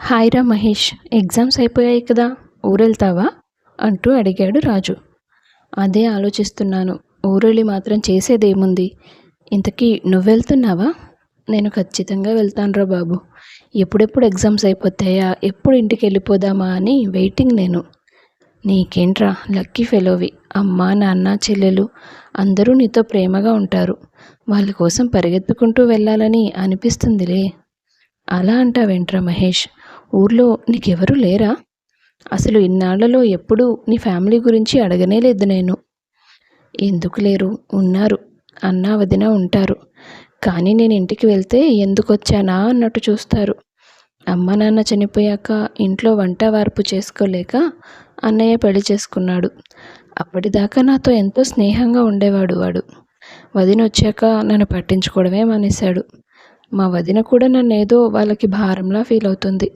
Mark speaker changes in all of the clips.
Speaker 1: హాయ్రా Mahesh exams అయిపోయాయి కదా ఊరెళ్తావా? అంటూ అడిగాడు రాజు. అదే ఆలోచిస్తున్నాను ఊరెళ్ళి మాత్రం చేసేదేముంది? ఇంతకీ నువ్వెళ్తున్నావా నేను ఖచ్చితంగా వెళ్తానురా బాబు. ఎప్పుడెప్పుడు ఎగ్జామ్స్ అయిపోతాయా? ఎప్పుడు ఇంటికి వెళ్ళిపోదామా అని వెయిటింగ్ నేను. నీకేంట్రా లక్కీ ఫెలోవి అమ్మ నాన్న చెల్లెలు అందరూ నీతో ప్రేమగా ఉంటారు. వాళ్ళ కోసం పరిగెత్తుకుంటూ వెళ్ళాలని అనిపిస్తుందిలే. అలా అంటావేంట్రా మహేష్? ఊర్లో నీకెవరు లేరా? అసలు ఇన్నాళ్ళలో ఎప్పుడూ నీ ఫ్యామిలీ గురించి అడగనే లేదు నేను. ఎందుకు లేరు? ఉన్నారు. అన్నా వదిన ఉంటారు. కానీ నేను ఇంటికి వెళ్తే ఎందుకు వచ్చానా అన్నట్టు చూస్తారు. అమ్మ నాన్న చనిపోయాక ఇంట్లో వంట వార్పు చేసుకోలేక అన్నయ్య పెళ్ళి చేసుకున్నాడు. అప్పటిదాకా నాతో ఎంతో స్నేహంగా ఉండేవాడు వాడు. వదిన వచ్చాక నన్ను పట్టించుకోవడమే మానేశాడు. మా వదిన కూడా నన్ను ఏదో వాళ్ళకి భారంలా ఫీల్ అవుతుంది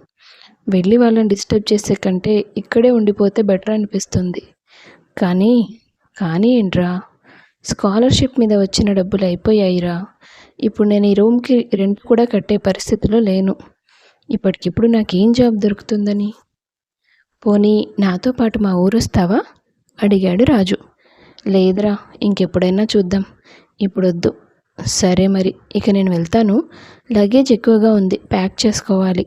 Speaker 1: వెళ్ళి వాళ్ళని డిస్టర్బ్ చేసే కంటే ఇక్కడే ఉండిపోతే బెటర్ అనిపిస్తుంది. కానీ కానీ ఏంట్రా? స్కాలర్షిప్ మీద వచ్చిన డబ్బులు అయిపోయాయిరా. ఇప్పుడు నేను ఈ రూమ్కి రెంట్ కూడా కట్టే పరిస్థితిలో లేను. ఇప్పటికిప్పుడు నాకేం జాబ్ దొరుకుతుందని? పోనీ నాతో పాటు మా ఊరు వస్తావా? అడిగాడు రాజు. లేదురా ఇంకెప్పుడైనా చూద్దాం. ఇప్పుడొద్దు. సరే మరి ఇక నేను వెళ్తాను. లగేజ్ ఎక్కువగా ఉంది ప్యాక్ చేసుకోవాలి.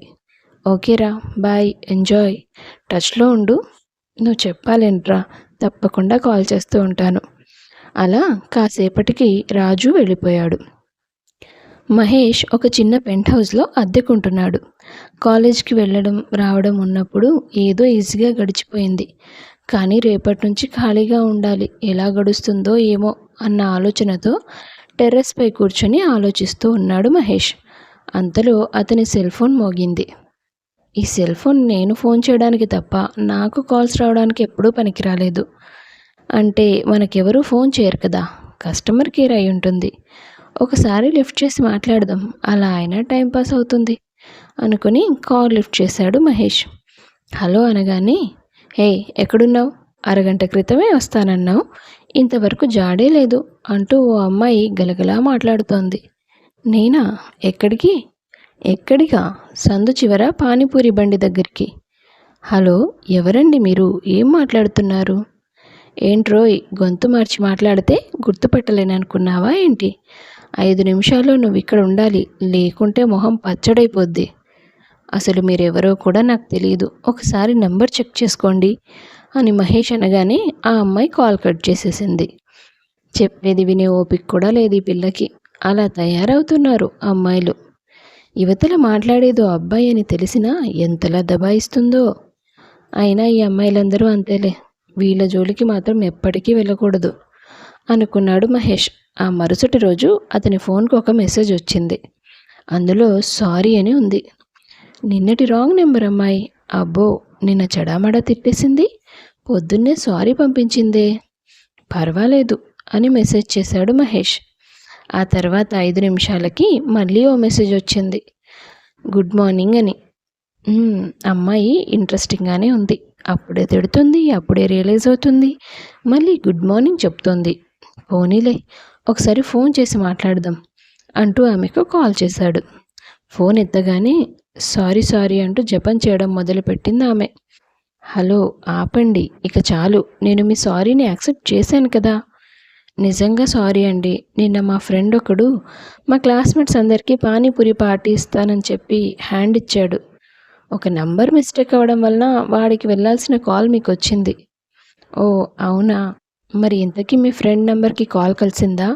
Speaker 1: ఓకేరా బాయ్ ఎంజాయ్. టచ్లో ఉండు నువ్వు చెప్పాలేంట్రా తప్పకుండా కాల్ చేస్తూ ఉంటాను. అలా కాసేపటికి రాజు వెళ్ళిపోయాడు. మహేష్ ఒక చిన్న పెంట్ హౌస్లో అద్దెకుంటున్నాడు. కాలేజ్కి వెళ్ళడం రావడం ఉన్నప్పుడు ఏదో ఈజీగా గడిచిపోయింది. కానీ రేపటి నుంచి ఖాళీగా ఉండాలి ఎలా గడుస్తుందో ఏమో అన్న ఆలోచనతో టెర్రస్పై కూర్చొని ఆలోచిస్తూ ఉన్నాడు మహేష్. అంతలో అతని సెల్ ఫోన్ మోగింది. ఈ సెల్ ఫోన్ నేను ఫోన్ చేయడానికి తప్ప నాకు కాల్స్ రావడానికి ఎప్పుడూ పనికి రాలేదు అంటే మనకెవరూ ఫోన్ చేయరు కదా. కస్టమర్ కేర్ అయి ఉంటుంది. ఒకసారి లిఫ్ట్ చేసి మాట్లాడదాం. అలా అయినా టైంపాస్ అవుతుంది. అనుకుని కాల్ లిఫ్ట్ చేశాడు మహేష్. హలో అనగానే హే ఎక్కడున్నావు? అరగంట క్రితమే వస్తానన్నావు. ఇంతవరకు జాడే లేదు అంటూ ఓ అమ్మాయి గలగలా మాట్లాడుతోంది. నేనా? ఎక్కడికి? ఎక్కడికా సందు చివర పానీపూరి బండి దగ్గరికి. హలో ఎవరండి మీరు? ఏం మాట్లాడుతున్నారు? ఏంట్రోయ్ గొంతు మార్చి మాట్లాడితే గుర్తుపట్టలేననుకున్నావా ఏంటి? ఐదు నిమిషాల్లో నువ్వు ఇక్కడ ఉండాలి లేకుంటే మొహం పచ్చడైపోద్ది. అసలు మీరెవరో కూడా నాకు తెలియదు ఒకసారి నెంబర్ చెక్ చేసుకోండి అని మహేష్ అనగానే ఆ అమ్మాయి కాల్ కట్ చేసేసింది. చెప్పేది వినే ఓపిక కూడా లేదు ఈ పిల్లకి. అలా తయారవుతున్నారు అమ్మాయిలు. యువతల మాట్లాడేదో అబ్బాయి అని తెలిసినా ఎంతలా దబాయిస్తుందో. అయినా ఈ అమ్మాయిలందరూ అంతేలే. వీళ్ళ జోలికి మాత్రం ఎప్పటికీ వెళ్ళకూడదు అనుకున్నాడు మహేష్. ఆ మరుసటి రోజు అతని ఫోన్కు ఒక మెసేజ్ వచ్చింది. అందులో సారీ అని ఉంది. నిన్నటి రాంగ్ నెంబర్ అమ్మాయి. అబ్బో నిన్న చెడామడా తిట్టేసింది. పొద్దున్నే సారీ పంపించిందే. పర్వాలేదు అని మెసేజ్ చేశాడు మహేష్. ఆ తర్వాత ఐదు నిమిషాలకి మళ్ళీ ఓ మెసేజ్ వచ్చింది. గుడ్ మార్నింగ్ అని. అమ్మాయి ఇంట్రెస్టింగ్గానే ఉంది. అప్పుడే తిడుతుంది అప్పుడే రియలైజ్ అవుతుంది. మళ్ళీ గుడ్ మార్నింగ్ చెప్తుంది. పోనీలే ఒకసారి ఫోన్ చేసి మాట్లాడదాం అంటూ ఆమెకు కాల్ చేశాడు. ఫోన్ ఎత్తగానే సారీ సారీ అంటూ జపం చేయడం మొదలుపెట్టింది ఆమె. హలో ఆపండి ఇక చాలు. నేను మీ సారీని యాక్సెప్ట్ చేశాను కదా. నిజంగా సారీ అండి. నిన్న మా ఫ్రెండ్ ఒకడు మా క్లాస్మేట్స్ అందరికీ పానీపూరి పార్టీ ఇస్తానని చెప్పి హ్యాండ్ ఇచ్చాడు. ఒక నంబర్ మిస్టేక్ అవ్వడం వలన వాడికి వెళ్ళాల్సిన కాల్ మీకు వచ్చింది ఓ అవునా? మరి ఇంతకీ మీ ఫ్రెండ్ నెంబర్కి కాల్ కలిసిందా?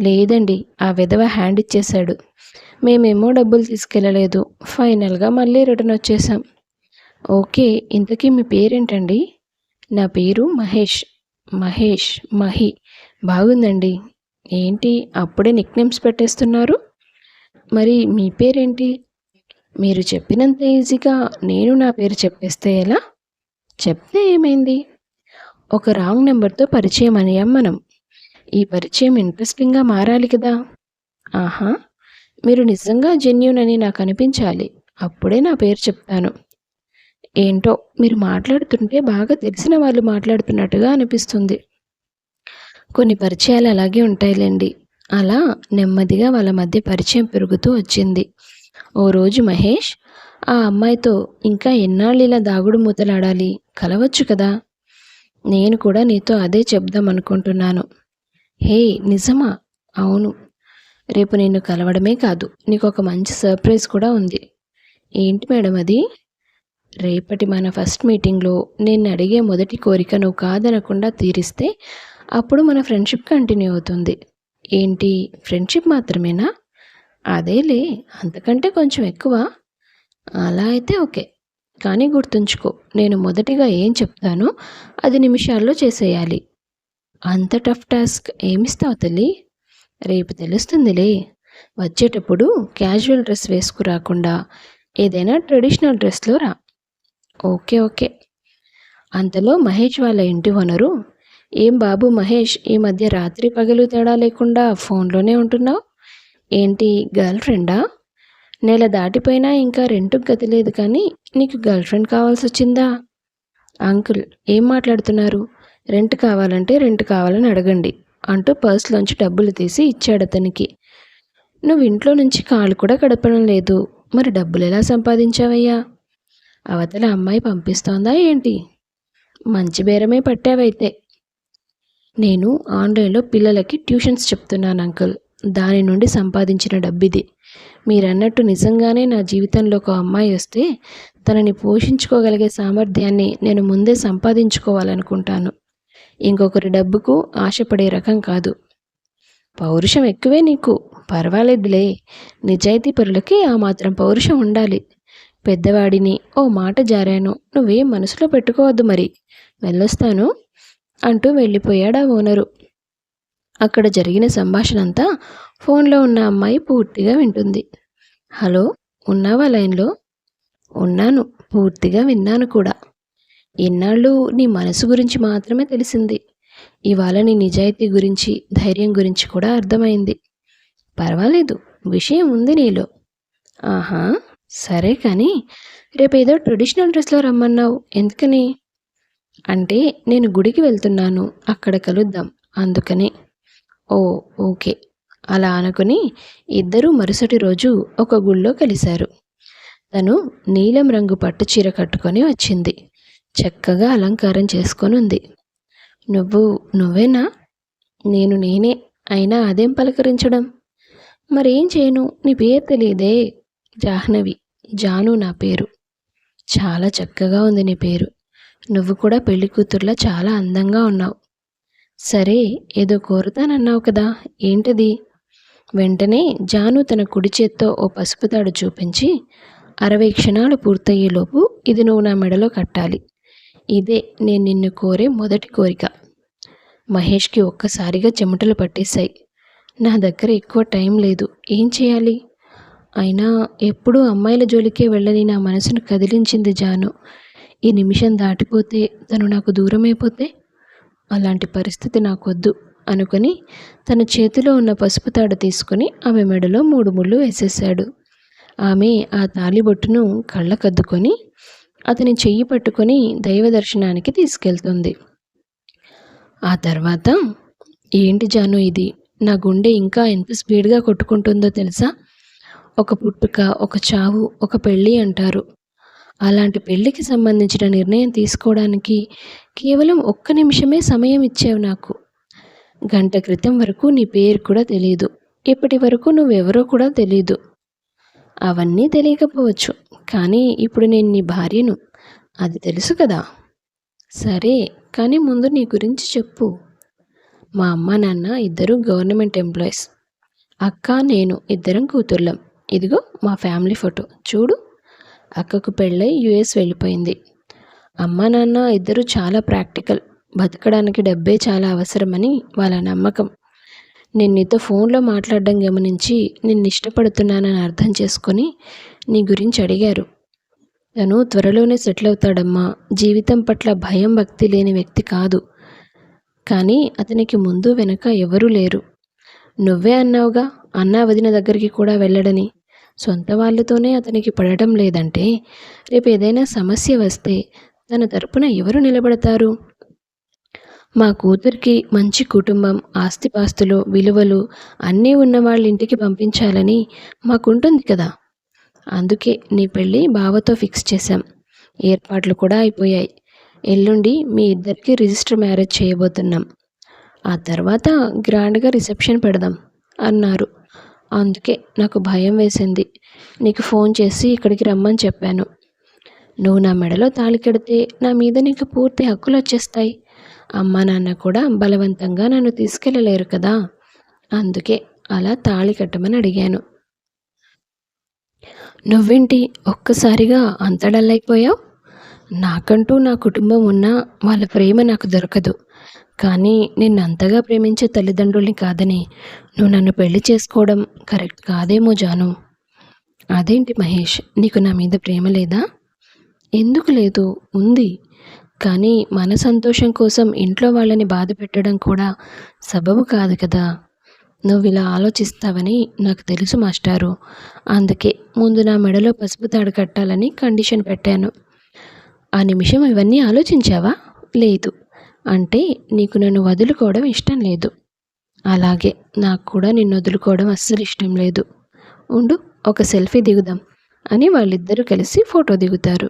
Speaker 1: లేదండి ఆ విధవ హ్యాండ్ ఇచ్చేశాడు. మేమేమో డబ్బులు తీసుకెళ్ళలేదు. ఫైనల్గా మళ్ళీ రిటర్న్ వచ్చేసాం ఓకే ఇంతకీ మీ పేరేంటండి? నా పేరు మహేష్. మహేష్ మహి. బాగుందండి. ఏంటి అప్పుడే నిక్నేమ్స్ పెట్టేస్తున్నారు? మరి మీ పేరేంటి? మీరు చెప్పినంత ఈజీగా నేను నా పేరు చెప్పేస్తే ఎలా? చెప్తే ఏమైంది? ఒక రాంగ్ నెంబర్తో పరిచయం అయ్యాం మనం. ఈ పరిచయం ఇంట్రెస్టింగ్గా మారాలి కదా? ఆహా! మీరు నిజంగా జెన్యున్ అని నాకు అనిపించాలి. అప్పుడే నా పేరు చెప్తాను. ఏంటో మీరు మాట్లాడుతుంటే బాగా తెలిసిన వాళ్ళు మాట్లాడుతున్నట్టుగా అనిపిస్తుంది. కొన్ని పరిచయాలు అలాగే ఉంటాయిలేండి. అలా నెమ్మదిగా వాళ్ళ మధ్య పరిచయం పెరుగుతూ వచ్చింది. ఓ రోజు మహేష్ ఆ అమ్మాయితో ఇంకా ఎన్నాళ్ళు ఇలా దాగుడు మూతలాడాలి? కలవచ్చు కదా? నేను కూడా నీతో అదే చెప్దాం అనుకుంటున్నాను. హే నిజమా? అవును. రేపు నిన్ను కలవడమే కాదు నీకు ఒక మంచి సర్ప్రైజ్ కూడా ఉంది. ఏంటి మేడం అది? రేపటి మన ఫస్ట్ మీటింగ్లో నేను అడిగే మొదటి కోరిక నువ్వు కాదనకుండా తీరిస్తే అప్పుడు మన ఫ్రెండ్షిప్ కంటిన్యూ అవుతుంది. ఏంటి? ఫ్రెండ్షిప్ మాత్రమేనా? అదేలే అంతకంటే కొంచెం ఎక్కువ. అలా అయితే ఓకే. కానీ గుర్తుంచుకో నేను మొదటిగా ఏం చెప్తానో అది నిమిషాల్లో చేసేయాలి. అంత టఫ్ టాస్క్ ఏమిస్తావు తల్లి? రేపు తెలుస్తుందిలే. వచ్చేటప్పుడు క్యాజువల్ డ్రెస్ వేసుకురాకుండా ఏదైనా ట్రెడిషనల్ డ్రెస్లో రా. Okay okay. అంతలో మహేష్ వాళ్ళ ఇంటి వనరు ఏం బాబు మహేష్ ఈ మధ్య రాత్రి పగలు తేడా లేకుండా ఫోన్లోనే ఉంటున్నావు? ఏంటి గర్ల్ ఫ్రెండా? నెల దాటిపోయినా ఇంకా రెంటుకు గతి లేదు కానీ నీకు గర్ల్ ఫ్రెండ్ కావాల్సి వచ్చిందా అంకుల్ ఏం మాట్లాడుతున్నారు? రెంట్ కావాలంటే రెంట్ కావాలని అడగండి అంటూ పర్స్లోంచి డబ్బులు తీసి ఇచ్చాడు అతనికి. నువ్వు ఇంట్లో నుంచి కాళ్ళు కూడా గడపడం లేదు మరి డబ్బులు ఎలా సంపాదించావయ్యా? అవతల అమ్మాయి పంపిస్తోందా ఏంటి? మంచి బేరమే పట్టావైతే. నేను ఆన్లైన్లో పిల్లలకి ట్యూషన్స్ చెప్తున్నాను అంకుల్. దాని నుండి సంపాదించిన డబ్బిది. మీరన్నట్టు నిజంగానే నా జీవితంలో ఒక అమ్మాయి వస్తే తనని పోషించుకోగలిగే సామర్థ్యాన్ని నేను ముందే సంపాదించుకోవాలనుకుంటాను. ఇంకొకరి డబ్బుకు ఆశపడే రకం కాదు. పౌరుషం ఎక్కువే నీకు. పర్వాలేదులే. నిజాయితీ పరులకి ఆ మాత్రం పౌరుషం ఉండాలి. పెద్దవాడిని ఓ మాట జారాను. నువ్వేం మనసులో పెట్టుకోవద్దు మరి. వెళ్ళొస్తాను. అంటూ వెళ్ళిపోయాడు ఆ ఓనరు. అక్కడ జరిగిన సంభాషణ అంతా ఫోన్లో ఉన్న అమ్మాయి పూర్తిగా వింటుంది. హలో ఉన్నావా లైన్లో? ఉన్నాను పూర్తిగా విన్నాను కూడా. ఇన్నాళ్ళు నీ మనసు గురించి మాత్రమే తెలిసింది. ఇవాళ నీ నిజాయితీ గురించి ధైర్యం గురించి కూడా అర్థమైంది. పర్వాలేదు విషయం ఉంది నీలో. ఆహా సరే కానీ రేపు ఏదో ట్రెడిషనల్ డ్రెస్లో రమ్మన్నావు. ఎందుకని? అంటే నేను గుడికి వెళ్తున్నాను అక్కడ కలుద్దాం. అందుకనే. Oh okay. అలా అనుకుని ఇద్దరూ మరుసటి రోజు ఒక గుళ్ళో కలిశారు. తను నీలం రంగు పట్టు చీర కట్టుకొని వచ్చింది. చక్కగా అలంకారం చేసుకొని ఉంది నువ్వు నువ్వేనా? నేను నేనే. అయినా అదేం పలకరించడం? మరేం చేయను? నీ పేరు తెలియదే. జాహ్నవి. జాను నా పేరు. చాలా చక్కగా ఉంది నీ పేరు. నువ్వు కూడా పెళ్ళి కూతుర్లా చాలా అందంగా ఉన్నావు. సరే ఏదో కోరుతానన్నావు కదా ఏంటది? వెంటనే జాను తన కుడి చేత్తో ఓ పసుపు తాడు చూపించి అరవై క్షణాలు పూర్తయ్యేలోపు ఇది నువ్వు నా మెడలో కట్టాలి. ఇదే నేను నిన్ను కోరే మొదటి కోరిక. మహేష్కి ఒక్కసారిగా చెమటలు పట్టేశాయి. నా దగ్గర ఎక్కువ టైం లేదు. ఏం చేయాలి? అయినా ఎప్పుడూ అమ్మాయిల జోలికే వెళ్ళని నా మనసును కదిలించింది జాను. ఈ నిమిషం దాటిపోతే తను నాకు దూరమైపోతే అలాంటి పరిస్థితి నాకొద్దు అనుకుని తన చేతిలో ఉన్న పసుపు తాడు తీసుకుని ఆమె మెడలో మూడు ముళ్ళు వేసేశాడు. ఆమె ఆ తాలిబొట్టును కళ్ళకద్దుకొని అతని చెయ్యి పట్టుకొని దైవ దర్శనానికి తీసుకెళ్తుంది. ఆ తర్వాత ఏంటి జాను ఇది? నా గుండె ఇంకా ఎంత స్పీడ్గా కొట్టుకుంటుందో తెలుసా? ఒక పుట్టుక ఒక చావు ఒక పెళ్ళి అంటారు. అలాంటి పెళ్ళికి సంబంధించిన నిర్ణయం తీసుకోవడానికి కేవలం ఒక్క నిమిషమే సమయం ఇచ్చావు నాకు. గంట క్రితం వరకు నీ పేరు కూడా తెలియదు ఇప్పటి వరకు నువ్వెవరో కూడా తెలియదు అవన్నీ తెలియకపోవచ్చు. కానీ ఇప్పుడు నేను నీ భార్యను. అది తెలుసు కదా. సరే కానీ ముందు నీ గురించి చెప్పు. మా అమ్మ నాన్న ఇద్దరు గవర్నమెంట్ ఎంప్లాయీస్. అక్క నేను ఇద్దరం కూతుర్లం. ఇదిగో మా ఫ్యామిలీ ఫోటో. చూడు. అక్కకు పెళ్ళై యుఎస్ వెళ్ళిపోయింది. అమ్మ నాన్న ఇద్దరు చాలా ప్రాక్టికల్. బతకడానికి డబ్బే చాలా అవసరమని వాళ్ళ నమ్మకం. నేను నీతో ఫోన్లో మాట్లాడడం గమనించి నిన్ను ఇష్టపడుతున్నానని అర్థం చేసుకొని నీ గురించి అడిగారు. తను త్వరలోనే సెటిల్ అవుతాడమ్మా. జీవితం పట్ల భయం భక్తి లేని వ్యక్తి కాదు. కానీ అతనికి ముందు వెనక ఎవరూ లేరు. నువ్వే అన్నావుగా? అన్నా వదిన దగ్గరికి కూడా వెళ్ళడని. సొంత వాళ్ళతోనే అతనికి పడటం లేదంటే రేపు ఏదైనా సమస్య వస్తే తన తరపున ఎవరు నిలబడతారు? మా కూతురికి మంచి కుటుంబం ఆస్తిపాస్తులు విలువలు అన్నీ ఉన్న వాళ్ళ ఇంటికి పంపించాలని మాకుంటుంది కదా. అందుకే నీ పెళ్ళి బావతో ఫిక్స్ చేశాం. ఏర్పాట్లు కూడా అయిపోయాయి. ఎల్లుండి మీ ఇద్దరికి రిజిస్టర్ మ్యారేజ్ చేయబోతున్నాం. ఆ తర్వాత గ్రాండ్గా రిసెప్షన్ పెడదాం అన్నారు. అందుకే నాకు భయం వేసింది. నీకు ఫోన్ చేసి ఇక్కడికి రమ్మని చెప్పాను. నువ్వు నా మెడలో తాళి కడితే నా మీద నీకు పూర్తి హక్కులు వచ్చేస్తాయి. అమ్మ నాన్న కూడా బలవంతంగా నన్ను తీసుకెళ్ళలేరు కదా. అందుకే అలా తాళి కట్టమని అడిగాను. నువ్వేంటి ఒక్కసారిగా అంత డల్లైపోయావు నాకంటూ నా కుటుంబం ఉన్నా వాళ్ళ ప్రేమ నాకు దొరకదు. కానీ నిన్ను అంతగా ప్రేమించే తల్లిదండ్రుల్ని కాదని నువ్వు నన్ను పెళ్ళి చేసుకోవడం కరెక్ట్ కాదేమో జాను. అదేంటి మహేష్ నీకు నా మీద ప్రేమ లేదా? ఎందుకు లేదు ఉంది. కానీ మన సంతోషం కోసం ఇంట్లో వాళ్ళని బాధ పెట్టడం కూడా సబబు కాదు కదా. నువ్వు ఇలా ఆలోచిస్తావని నాకు తెలుసు మాస్టారు. అందుకే ముందు నా మెడలో పసుపు తాడు కట్టాలని కండిషన్ పెట్టాను. ఆ నిమిషం ఇవన్నీ ఆలోచించావా? లేదు. అంటే నీకు నన్ను వదులుకోవడం ఇష్టం లేదు. అలాగే నాకు కూడా నిన్ను వదులుకోవడం అస్సలు ఇష్టం లేదు. ఉండు ఒక సెల్ఫీ దిగుదాం అని వాళ్ళిద్దరూ కలిసి ఫోటో దిగుతారు.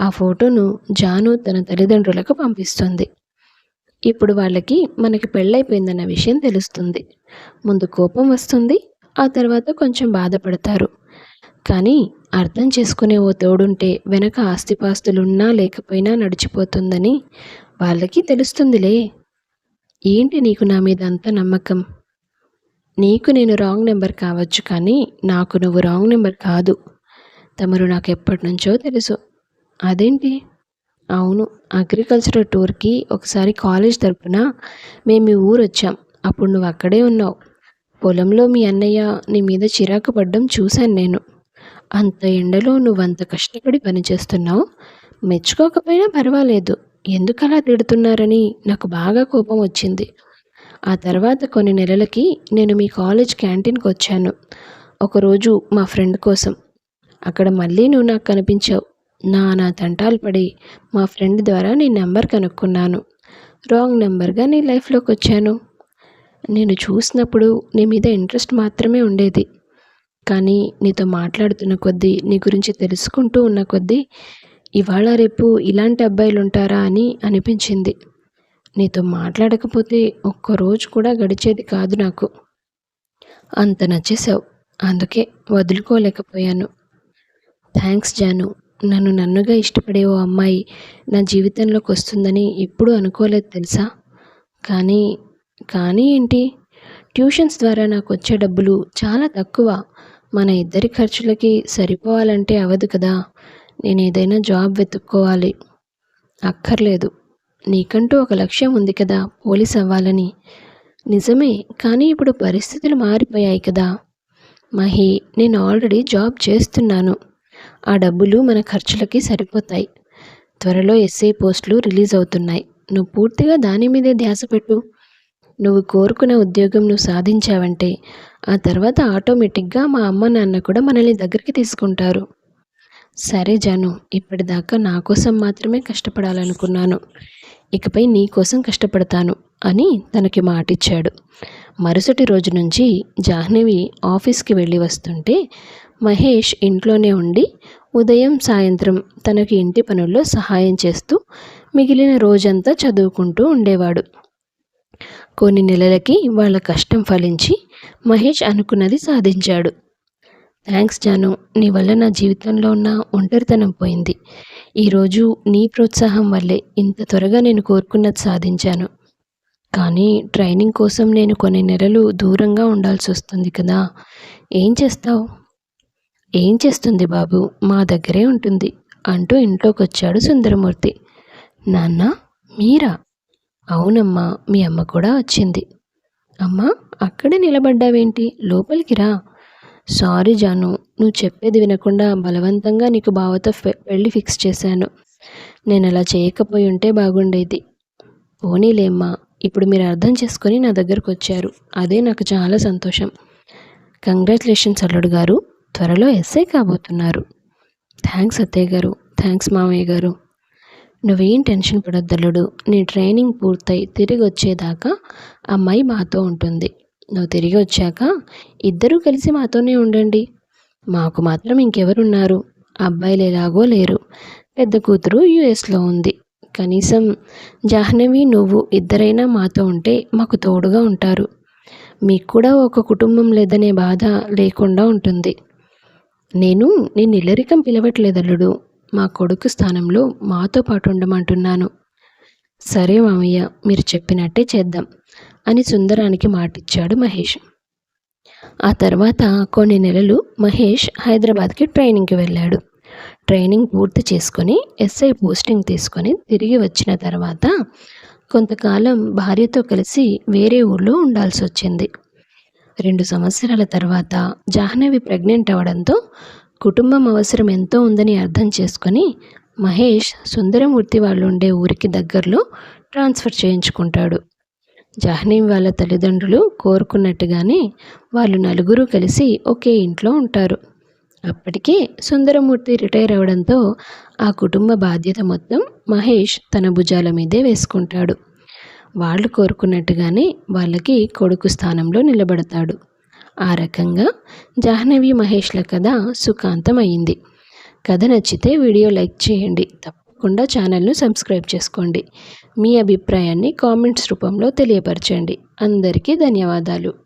Speaker 1: ఆ ఫోటోను జాను తన తల్లిదండ్రులకు పంపిస్తుంది. ఇప్పుడు వాళ్ళకి మనకి పెళ్ళైపోయిందన్న విషయం తెలుస్తుంది. ముందు కోపం వస్తుంది ఆ తర్వాత కొంచెం బాధపడతారు. కానీ అర్థం చేసుకునే ఓ తోడుంటే వెనక ఆస్తిపాస్తులున్నా లేకపోయినా నడిచిపోతుందని వాళ్ళకి తెలుస్తుందిలే. ఏంటి నీకు నా మీద అంత నమ్మకం? నీకు నేను రాంగ్ నెంబర్ కావచ్చు కానీ నాకు నువ్వు రాంగ్ నెంబర్ కాదు. తమరు నాకు ఎప్పటి నుంచో తెలుసు. అదేంటి? అవును అగ్రికల్చరల్ టూర్కి ఒకసారి కాలేజ్ తరపున మేము మీ ఊరు వచ్చాం. అప్పుడు నువ్వు అక్కడే ఉన్నావు. పొలంలో మీ అన్నయ్య నీ మీద చిరాకు పడ్డం చూశాను నేను. అంత ఎండలో నువ్వంత కష్టపడి పనిచేస్తున్నావు? మెచ్చుకోకపోయినా పర్వాలేదు. ఎందుకలా తిడుతున్నారని నాకు బాగా కోపం వచ్చింది. ఆ తర్వాత కొన్ని నెలలకి నేను మీ కాలేజ్ క్యాంటీన్కి వచ్చాను. ఒకరోజు మా ఫ్రెండ్ కోసం. అక్కడ మళ్ళీ నువ్వు నాకు కనిపించావు. నా నా తంటాలు పడి మా ఫ్రెండ్ ద్వారా నీ నెంబర్ కనుక్కున్నాను. రాంగ్ నెంబర్గా నీ లైఫ్లోకి వచ్చాను. నేను చూసినప్పుడు నీ మీద ఇంట్రెస్ట్ మాత్రమే ఉండేది. కానీ నీతో మాట్లాడుతున్న కొద్దీ నీ గురించి తెలుసుకుంటూ ఉన్న కొద్దీ ఇవాళ రేపు ఇలాంటి అబ్బాయిలు ఉంటారా అని అనిపించింది. నీతో మాట్లాడకపోతే ఒక్కరోజు కూడా గడిచేది కాదు నాకు. అంత నచ్చేసావు అందుకే వదులుకోలేకపోయాను. థ్యాంక్స్ జాను. నన్ను నన్నుగా ఇష్టపడే ఓ అమ్మాయి నా జీవితంలోకి వస్తుందని ఎప్పుడూ అనుకోలేదు తెలుసా? కానీ కానీ ఏంటి? ట్యూషన్స్ ద్వారా నాకు వచ్చే డబ్బులు చాలా తక్కువ. మన ఇద్దరి ఖర్చులకి సరిపోవాలంటే అవ్వదు కదా. నేను ఏదైనా జాబ్ వెతుక్కోవాలి. అక్కర్లేదు. నీకంటూ ఒక లక్ష్యం ఉంది కదా పోలీస్ అవ్వాలని. నిజమే కానీ ఇప్పుడు పరిస్థితులు మారిపోయాయి కదా. మహి నేను ఆల్రెడీ జాబ్ చేస్తున్నాను. ఆ డబ్బులు మన ఖర్చులకి సరిపోతాయి. త్వరలో ఎస్ఐ పోస్టులు రిలీజ్ అవుతున్నాయి. నువ్వు పూర్తిగా దాని మీదే ధ్యాస పెట్టు. నువ్వు కోరుకునే ఉద్యోగం నువ్వు సాధించావంటే ఆ తర్వాత ఆటోమేటిక్గా మా అమ్మ నాన్న కూడా మనల్ని దగ్గరికి తీసుకుంటారు. సరే జాను ఇప్పటిదాకా నా కోసం మాత్రమే కష్టపడాలనుకున్నాను. ఇకపై నీ కోసం కష్టపడతాను అని తనకి మాటిచ్చాడు. మరుసటి రోజు నుంచి జాహ్నవి ఆఫీస్కి వెళ్ళి వస్తుంటే మహేష్ ఇంట్లోనే ఉండి ఉదయం సాయంత్రం తనకి ఇంటి పనుల్లో సహాయం చేస్తూ మిగిలిన రోజంతా చదువుకుంటూ ఉండేవాడు. కొన్ని నెలలకి వాళ్ళ కష్టం ఫలించి మహేష్ అనుకున్నది సాధించాడు. థ్యాంక్స్ జాను. నీ వల్ల నా జీవితంలో ఉన్న ఒంటరితనం పోయింది. ఈరోజు నీ ప్రోత్సాహం వల్లే ఇంత త్వరగా నేను కోరుకున్నది సాధించాను. కానీ ట్రైనింగ్ కోసం నేను కొన్ని నెలలు దూరంగా ఉండాల్సి వస్తుంది కదా. ఏం చేస్తావు? ఏం చేస్తుంది బాబు? మా దగ్గరే ఉంటుంది అంటూ ఇంట్లోకి వచ్చాడు సుందరమూర్తి. నాన్న మీరా? అవునమ్మా మీ అమ్మ కూడా వచ్చింది. అమ్మా అక్కడే నిలబడ్డావేంటి? లోపలికి రా. సారీ జాను నువ్వు చెప్పేది వినకుండా బలవంతంగా నీకు బావతో పెళ్ళి ఫిక్స్ చేశాను. నేను అలా చేయకపోయి ఉంటే బాగుండేది. పోనీలేమ్మా ఇప్పుడు మీరు అర్థం చేసుకొని నా దగ్గరకు వచ్చారు. అదే నాకు చాలా సంతోషం. కంగ్రాచులేషన్స్ అల్లుడు గారు త్వరలో ఎస్ఐ కాబోతున్నారు. థ్యాంక్స్ అత్తయ్య గారు థ్యాంక్స్ మామయ్య గారు. నువ్వేం టెన్షన్ పడొద్దల్లుడు నీ ట్రైనింగ్ పూర్తయి తిరిగి వచ్చేదాకా అమ్మాయి మాతో ఉంటుంది. నువ్వు తిరిగి వచ్చాక ఇద్దరూ కలిసి మాతోనే ఉండండి. మాకు మాత్రం ఇంకెవరున్నారు? అబ్బాయిలు ఎలాగో లేరు. పెద్ద కూతురు యుఎస్లో ఉంది. కనీసం జాహ్నవి నువ్వు ఇద్దరైనా మాతో ఉంటే మాకు తోడుగా ఉంటారు. మీకు కూడా ఒక కుటుంబం లేదనే బాధ లేకుండా ఉంటుంది. నేను నేను ఇల్లరికం పిలవట్లేదల్లుడు. మా కొడుకు స్థానంలో మాతో పాటు ఉండమంటున్నాను. సరే మామయ్య మీరు చెప్పినట్టే చేద్దాం. అని సుందరానికి మాటిచ్చాడు మహేష్. ఆ తర్వాత కొన్ని నెలలు మహేష్ హైదరాబాద్కి ట్రైనింగ్కి వెళ్ళాడు. ట్రైనింగ్ పూర్తి చేసుకొని ఎస్ఐ పోస్టింగ్ తీసుకొని తిరిగి వచ్చిన తర్వాత కొంతకాలం భార్యతో కలిసి వేరే ఊళ్ళో ఉండాల్సి వచ్చింది. రెండు సంవత్సరాల తర్వాత జాహ్నవి ప్రెగ్నెంట్ అవడంతో కుటుంబం అవసరం ఎంతో ఉందని అర్థం చేసుకొని మహేష్ సుందరమూర్తి వాళ్ళు ఉండే ఊరికి దగ్గరలో ట్రాన్స్ఫర్ చేయించుకుంటాడు. జాహ్నవి వాళ్ళ తల్లిదండ్రులు కోరుకున్నట్టుగానే వాళ్ళు నలుగురు కలిసి ఒకే ఇంట్లో ఉంటారు. అప్పటికే సుందరమూర్తి రిటైర్ అవడంతో ఆ కుటుంబ బాధ్యత మొత్తం మహేష్ తన భుజాల మీదే వేసుకుంటాడు. వాళ్ళు కోరుకున్నట్టుగానే వాళ్ళకి కొడుకు స్థానంలో నిలబడతాడు. ఆ రకంగా జాహ్నవి మహేష్ల కథ సుఖాంతం అయింది కథ నచ్చితే వీడియో లైక్ చేయండి. తప్పకుండా ఛానల్ను సబ్స్క్రైబ్ చేసుకోండి. మీ అభిప్రాయాన్ని కామెంట్స్ రూపంలో తెలియపరచండి. అందరికీ ధన్యవాదాలు.